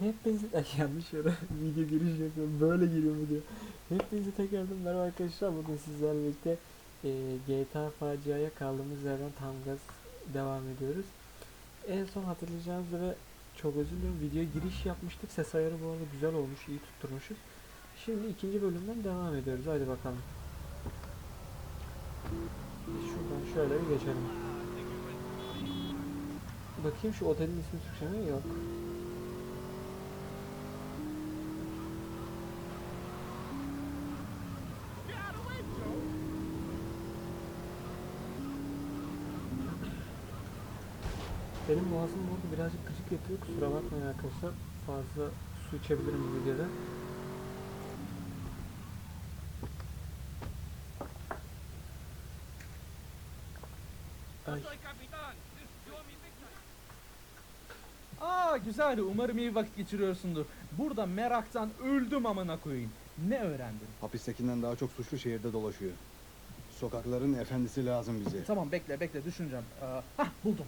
Hepinizi Ay, yanlış yere video giriş yapıyorum. Böyle giriyor mu diyor. Hepinizi tekrardan merhaba arkadaşlar. Bugün sizlerle birlikte e, GTA faciaya kaldığımız yerden tam gaz devam ediyoruz. En son hatırlayacağınız üzere çok özür diliyorum. Videoya giriş yapmıştık. Ses ayarı bu arada güzel olmuş. iyi tutturmuşuz. Şimdi ikinci bölümden devam ediyoruz. Hadi bakalım. Şuradan şöyle bir geçelim. Bakayım şu otelin ismi Türkçe mi? Yok. Benim boğazım arada birazcık gıcık yapıyor. Kusura bakmayın arkadaşlar. Fazla su içebilirim bu videoda. Ay. Aa güzel umarım iyi vakit geçiriyorsundur. Burada meraktan öldüm amına koyayım. Ne öğrendin? Hapistekinden daha çok suçlu şehirde dolaşıyor. Sokakların efendisi lazım bize. Tamam bekle bekle düşüneceğim. Aa, hah buldum.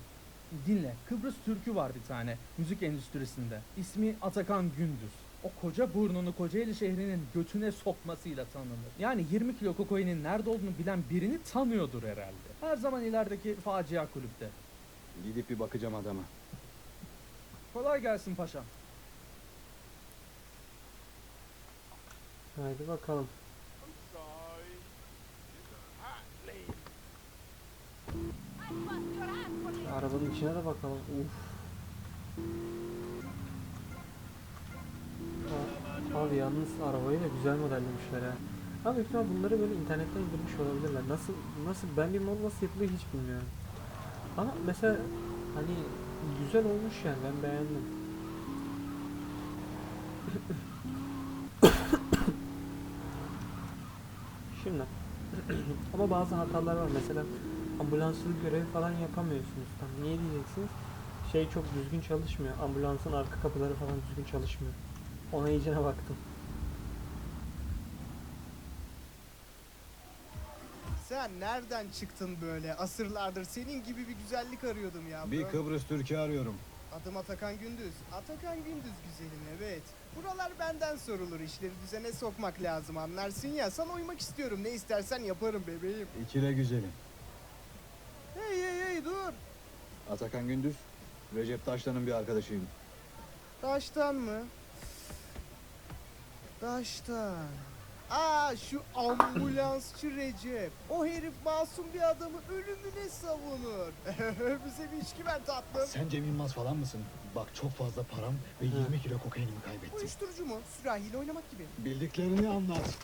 Dinle. Kıbrıs Türkü var bir tane müzik endüstrisinde. İsmi Atakan Gündüz. O koca burnunu Kocaeli şehrinin götüne sokmasıyla tanınır. Yani 20 kilo kokainin nerede olduğunu bilen birini tanıyordur herhalde. Her zaman ilerideki facia kulüpte. Gidip bir bakacağım adama. Kolay gelsin paşam. Haydi bakalım. Arabanın içine de bakalım. Uf. Abi yalnız arabayı da güzel modellemişler ha. Abi ihtimal bunları böyle internetten indirmiş olabilirler. Nasıl nasıl ben bir mod nasıl yapılıyor hiç bilmiyorum. Ama mesela hani güzel olmuş yani ben beğendim. Şimdi ama bazı hatalar var. Mesela ambulanslık görevi falan yapamıyorsunuz. Tam niye diyeceksiniz? Şey çok düzgün çalışmıyor. Ambulansın arka kapıları falan düzgün çalışmıyor. Ona iyicene baktım. Sen nereden çıktın böyle? Asırlardır senin gibi bir güzellik arıyordum ya. Bir. Kıbrıs Türk'ü arıyorum. Adım Atakan Gündüz. Atakan Gündüz güzelim evet. Buralar benden sorulur. İşleri düzene sokmak lazım anlarsın ya. Sana uymak istiyorum. Ne istersen yaparım bebeğim. İkile güzelim. Hey hey hey dur. Atakan Gündüz, Recep Taşlan'ın bir arkadaşıyım. Taştan mı? Taştan. Aa şu ambulansçı Recep. O herif masum bir adamı ölümüne savunur. Bize bir içki ver tatlım. Sen Cem Yılmaz falan mısın? Bak çok fazla param ve 20 kilo kokainimi kaybettim. Uyuşturucu mu? Sürahiyle oynamak gibi. Bildiklerini anlat.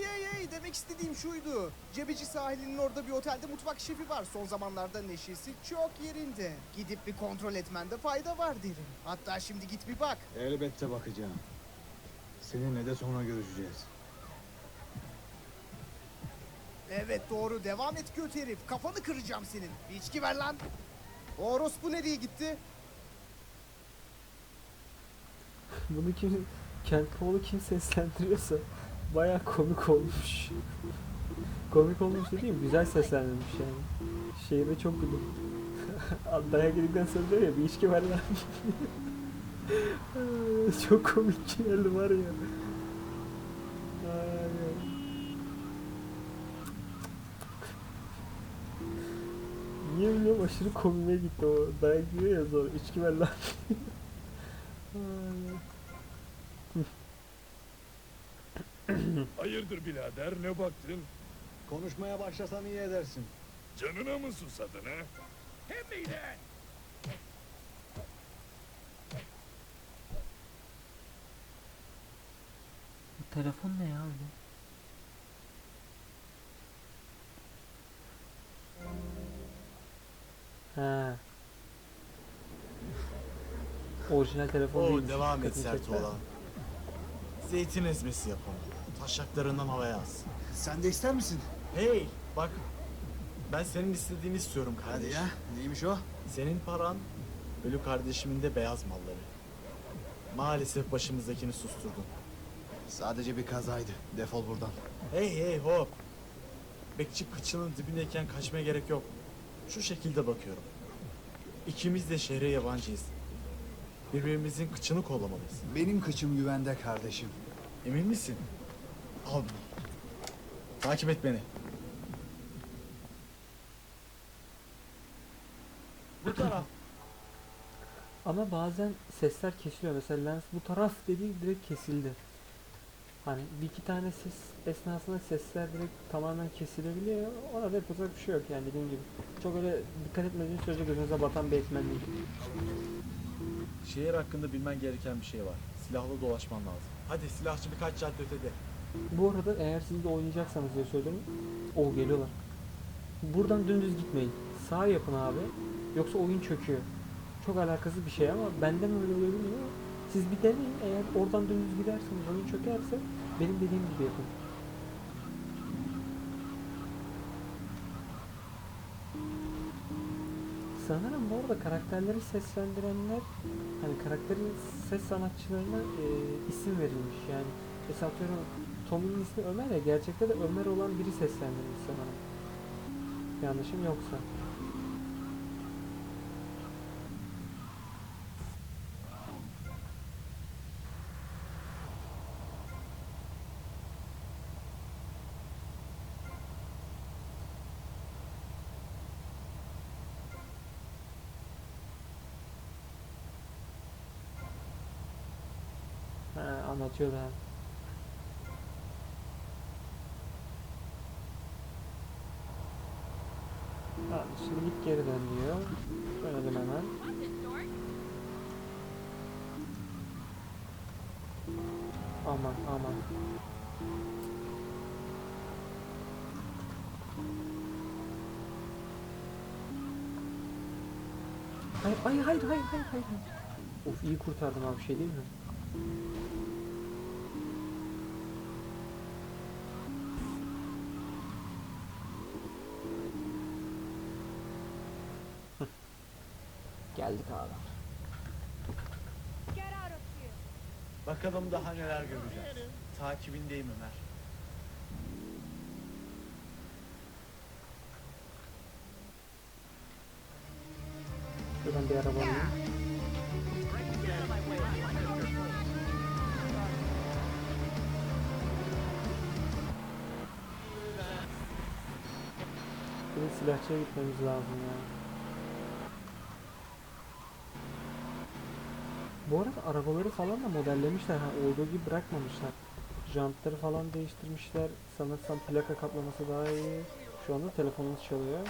Hey hey hey demek istediğim şuydu. Cebeci sahilinin orada bir otelde mutfak şefi var. Son zamanlarda neşesi çok yerinde. Gidip bir kontrol etmende fayda var derim. Hatta şimdi git bir bak. Elbette bakacağım. Seninle de sonra görüşeceğiz. Evet doğru devam et göt herif. Kafanı kıracağım senin. Bir içki ver lan. O orospu nereye gitti? Bunu kim Kent Paul'u kim seslendiriyorsa baya komik olmuş. komik olmuş dediğim güzel seslendirmiş yani. Şeyde çok güldüm. Dayak yedikten sonra diyor ya bir içki ver lan. çok komik geldi var ya. Niye bilmiyorum aşırı komiğe gitti o. Dayak yiyor ya sonra içki ver lan. Ay, ay. Hayırdır birader ne baktın? Konuşmaya başlasan iyi edersin. Canına mı susadın ha? Hem neyle? Bu telefon ne ya öyle? Ha. Orijinal telefon Oo değilmiş, devam et sert olan. Zeytin ezmesi yapalım. Taşaklarından havaya az. Sen de ister misin? Hey bak. Ben senin istediğini istiyorum Hadi ya. Neymiş o? Senin paran, ölü kardeşimin de beyaz malları. Maalesef başımızdakini susturdun. Sadece bir kazaydı. Defol buradan. Hey hey hop. Bekçi kıçının dibindeyken kaçmaya gerek yok. Şu şekilde bakıyorum. İkimiz de şehre yabancıyız. Birbirimizin kıçını kollamalıyız. Benim kıçım güvende kardeşim. Emin misin? Al bunu. Takip et beni. Bu taraf. Ama bazen sesler kesiliyor. Mesela lens bu taraf dediği direkt kesildi. Hani bir iki tane ses esnasında sesler direkt tamamen kesilebiliyor. Ona da yapacak bir şey yok yani dediğim gibi. Çok öyle dikkat etmediğiniz sürece gözünüze batan bir etmen değil. Şehir hakkında bilmen gereken bir şey var. Silahlı dolaşman lazım. Hadi silahçı birkaç cadde ötede. Bu arada eğer siz de oynayacaksanız diye söylüyorum. O geliyorlar. Buradan dümdüz gitmeyin. Sağ yapın abi. Yoksa oyun çöküyor. Çok alakasız bir şey ama benden öyle oluyor. Siz bir deneyin. Eğer oradan dümdüz giderseniz oyun çökerse benim dediğim gibi yapın. Sanırım bu arada karakterleri seslendirenler hani karakterin ses sanatçılarına e, isim verilmiş yani mesela atıyorum Tommy'nin ismi Ömer ya gerçekte de Ömer olan biri seslendirmiş sanırım. Yanlışım yoksa. Anlatıyor da. Şimdi git geri dön diyor. Dönelim hemen. Aman aman. Hayır hayır hayır hayır hayır. Of iyi kurtardım abi şey değil mi? Bakalım daha neler göreceğiz. Takibindeyim Ömer. Şuradan bir araba alayım. De silahçıya gitmemiz lazım ya. Bu arada arabaları falan da modellemişler ha olduğu gibi bırakmamışlar. Jantları falan değiştirmişler. Sanırsam plaka kaplaması daha iyi. Şu anda telefonumuz çalıyor.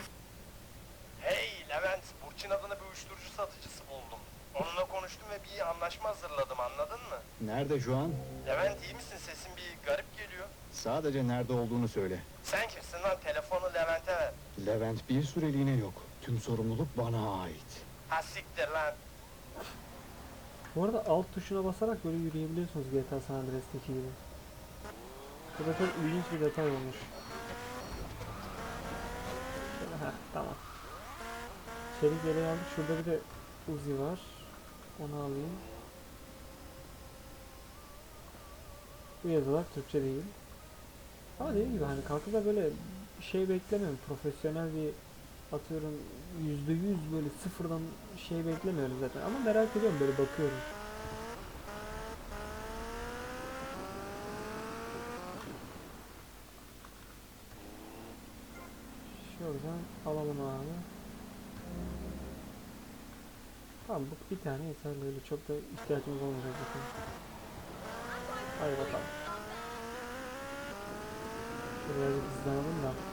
Hey Levent, Burçin adına bir uyuşturucu satıcısı buldum. Onunla konuştum ve bir anlaşma hazırladım anladın mı? Nerede şu an? Levent iyi misin? Sesin bir garip geliyor. Sadece nerede olduğunu söyle. Sen kimsin lan? Telefonu Levent'e ver. Levent bir süreliğine yok. Tüm sorumluluk bana ait. Ha siktir lan. Bu arada alt tuşuna basarak böyle yürüyebiliyorsunuz GTA San Andreas'taki gibi. Bu da çok ilginç bir detay olmuş. Şöyle, heh, tamam. Çelik yeleği aldık. Şurada bir de Uzi var. Onu alayım. Bu yazılar Türkçe değil. Ama dediğim gibi hani kalkıp da böyle şey beklemiyorum. Profesyonel bir atıyorum yüzde yüz böyle sıfırdan şey beklemiyorum zaten. Ama merak ediyorum böyle bakıyorum. Şuradan alalım abi. Tamam bu bir tane yeterli öyle çok da ihtiyacımız olmayacak zaten. Hadi bakalım. Birazcık hızlanalım da.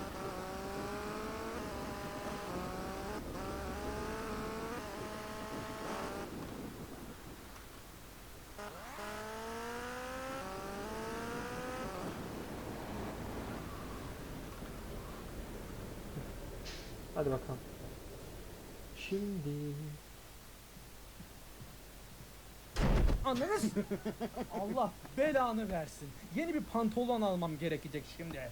Hadi bakalım. Şimdi Anladınız? Allah belanı versin. Yeni bir pantolon almam gerekecek şimdi.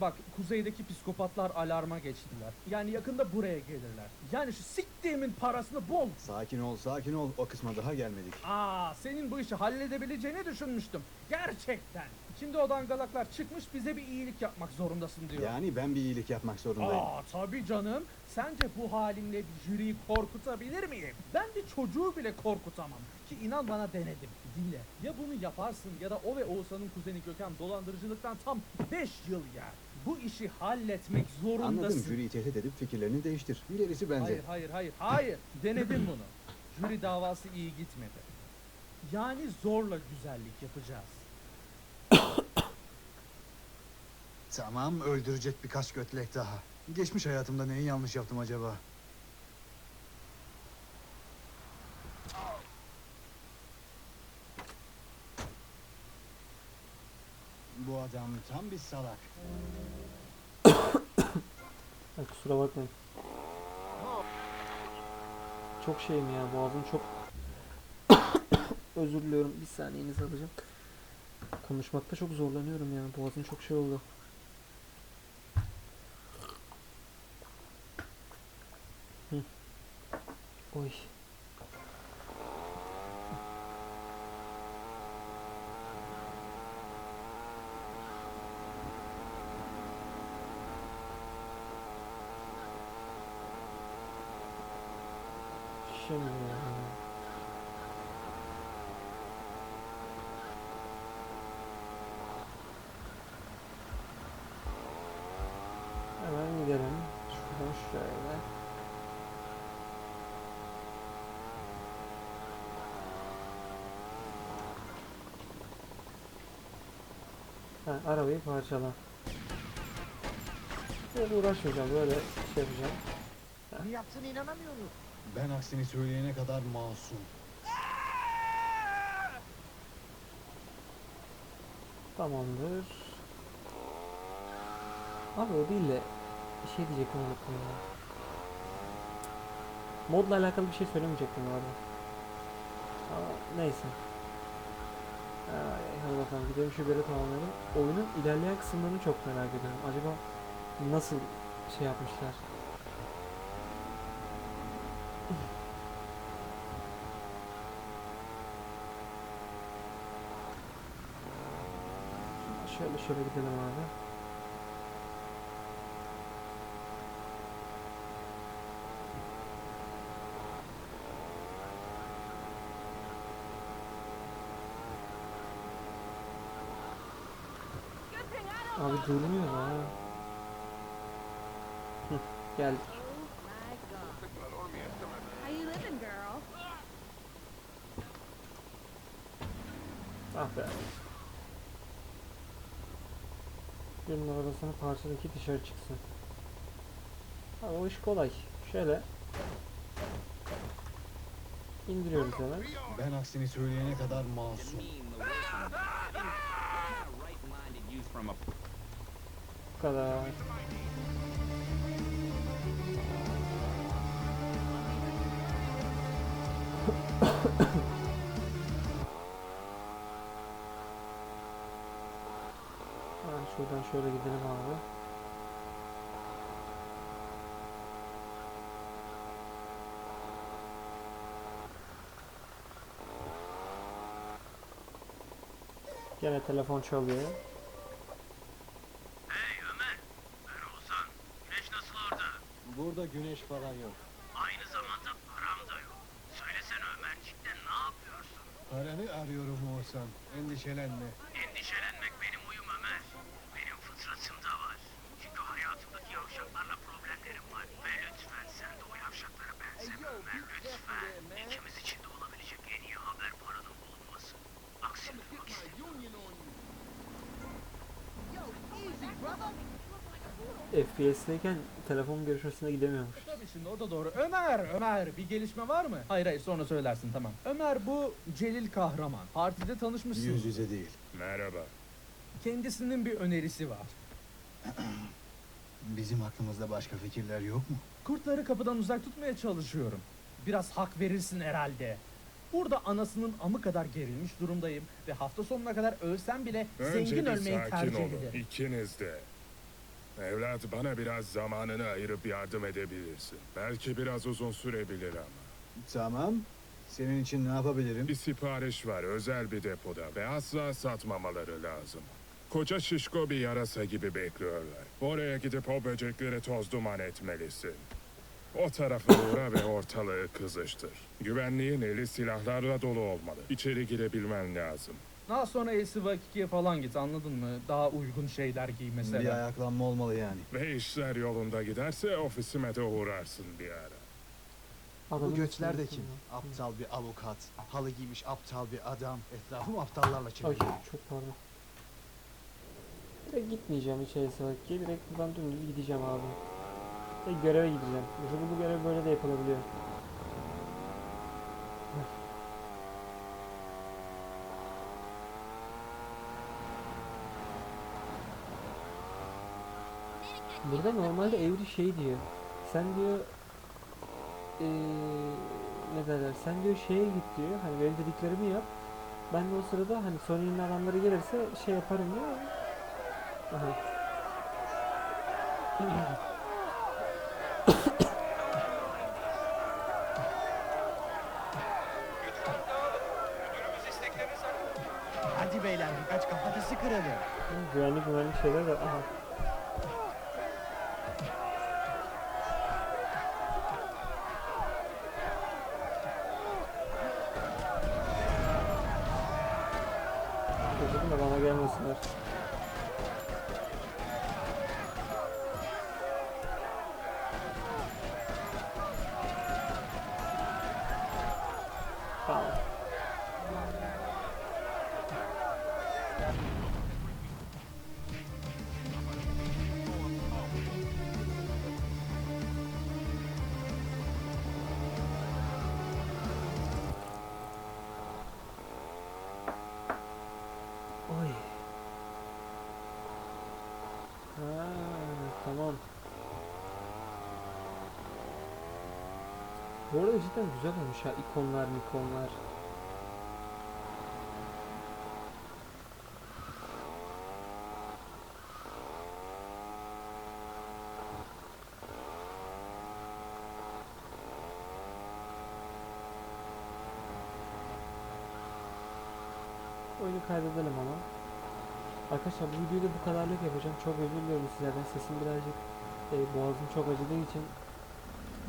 Bak kuzeydeki psikopatlar alarma geçtiler. Yani yakında buraya gelirler. Yani şu siktiğimin parasını bol. Sakin ol, sakin ol. O kısma daha gelmedik. Aa, senin bu işi halledebileceğini düşünmüştüm. Gerçekten. Şimdi o dangalaklar çıkmış bize bir iyilik yapmak zorundasın diyor. Yani ben bir iyilik yapmak zorundayım. Aa tabii canım. Sence bu halimle bir jüriyi korkutabilir miyim? Ben bir çocuğu bile korkutamam. Ki inan bana denedim. Dinle. Ya bunu yaparsın ya da o ve Oğuzhan'ın kuzeni Gökhan dolandırıcılıktan tam 5 yıl yer. Bu işi halletmek zorundasın. Anladım. Jüriyi tehdit edip fikirlerini değiştir. İlerisi bence. Hayır hayır hayır hayır. Denedim bunu. Jüri davası iyi gitmedi. Yani zorla güzellik yapacağız. Tamam, öldürecek birkaç götlek daha. Geçmiş hayatımda neyi yanlış yaptım acaba? Bu adam tam bir salak. Ay, kusura bakmayın. Çok şeyim ya boğazım çok özür diliyorum bir saniyenizi alacağım. Konuşmakta çok zorlanıyorum ya boğazım çok şey oldu. Hı. Oy. Şimdi Hemen gidelim. Şuradan şöyle. Ha, arabayı parçala. Böyle uğraşmayacağım, böyle şey yapacağım. Bunu yaptığına inanamıyorum. Ben aksini söyleyene kadar masum. Tamamdır. Abi o değil de bir şey diyecektim unuttum ya. Modla alakalı bir şey söylemeyecektim arada. Ama neyse. Hadi bakalım gidelim şu görevi tamamlayalım. Oyunun ilerleyen kısımlarını çok merak ediyorum. Acaba nasıl şey yapmışlar? Şöyle şöyle gidelim abi. Abi durmuyor ha. Geldik. Ah be. Birinin arasını parçadaki dışarı çıksın. Abi o iş kolay. Şöyle. indiriyoruz hemen. Ben aksini söyleyene kadar masum. Bu kadar. Şuradan şöyle gidelim abi. Gene telefon çalıyor. Hey Ömer. Ben Oğuzhan. Güneş nasıl orada? Burada güneş falan yok. Aynı zamanda param da yok. Söylesene Ömercik'ten ne yapıyorsun? Paranı arıyorum Oğuzhan. Endişelenme. Endişelenmek benim uyum Ömer. Benim fıtratımda var. Çünkü hayatımdaki yavşaklarla problemlerim var. Ve lütfen sen de o yavşaklara benzeme Ömer. Lütfen. İkimiz için de olabilecek en iyi haber paranın bulunması. Aksini duymak istemiyorum. FPS'teyken telefon görüşmesine gidemiyormuş. Tabii şimdi o da doğru. Ömer, Ömer bir gelişme var mı? Hayır hayır sonra söylersin tamam. Ömer bu Celil Kahraman. Partide tanışmışsın. Yüz yüze değil. Merhaba. Kendisinin bir önerisi var. Bizim aklımızda başka fikirler yok mu? Kurtları kapıdan uzak tutmaya çalışıyorum. Biraz hak verirsin herhalde. Burada anasının amı kadar gerilmiş durumdayım ve hafta sonuna kadar ölsem bile Önce zengin bir ölmeyi sakin tercih olun. ederim. İkiniz de. Evlat bana biraz zamanını ayırıp yardım edebilirsin. Belki biraz uzun sürebilir ama. Tamam. Senin için ne yapabilirim? Bir sipariş var özel bir depoda ve asla satmamaları lazım. Koca şişko bir yarasa gibi bekliyorlar. Oraya gidip o böcekleri toz duman etmelisin. O tarafa uğra ve ortalığı kızıştır. Güvenliğin eli silahlarla dolu olmalı. İçeri girebilmen lazım. Daha sonra Ace Vakiki'ye falan git anladın mı? Daha uygun şeyler giy Bir mesela. ayaklanma olmalı yani. Ve işler yolunda giderse ofisime de uğrarsın bir ara. Adamın Bu göçler de kim? Aptal bir avukat. Halı giymiş aptal bir adam. Etrafım aptallarla. Ay çevrili. çok pardon. Direkt gitmeyeceğim içeri ki direkt buradan dümdüz gideceğim abi. Ve göreve gideceğim. Mesela bu görev böyle de yapılabiliyor. Burada normalde Evri şey diyor. Sen diyor eee ne derler? Sen diyor şeye git diyor. Hani benim dediklerimi yap. Ben de o sırada hani Sony'nin adamları gelirse şey yaparım diyor. Aha. Hadi beyler birkaç kafatası kıralım. Güvenlik güvenlik şeyler de aha. вкусных. Bu arada cidden güzel olmuş ha ikonlar ikonlar. Oyunu kaydedelim ama. Arkadaşlar bu videoyu da bu kadarlık yapacağım. Çok özür diliyorum sizlerden. Sesim birazcık e, boğazım çok acıdığı için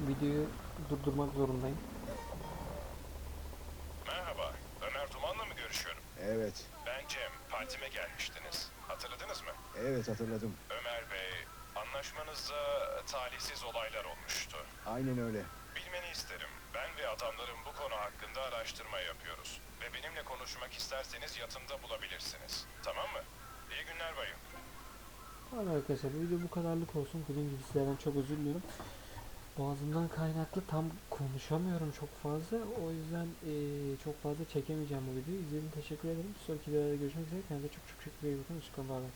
videoyu durdurmak zorundayım. Merhaba, Ömer Duman'la mı görüşüyorum? Evet. Ben Cem, partime gelmiştiniz. Hatırladınız mı? Evet hatırladım. Ömer Bey, anlaşmanızda talihsiz olaylar olmuştu. Aynen öyle. Bilmeni isterim. Ben ve adamlarım bu konu hakkında araştırma yapıyoruz. Ve benimle konuşmak isterseniz yatımda bulabilirsiniz. Tamam mı? İyi günler bayım. Hadi arkadaşlar bu video bu kadarlık olsun. Dediğim gibi sizlerden çok özür diliyorum. Boğazımdan kaynaklı tam konuşamıyorum çok fazla. O yüzden eee, çok fazla çekemeyeceğim bu videoyu. İzlediğiniz teşekkür ederim. Bir sonraki videoda görüşmek üzere. Kendinize çok çok çok iyi bakın. Hoşçakalın.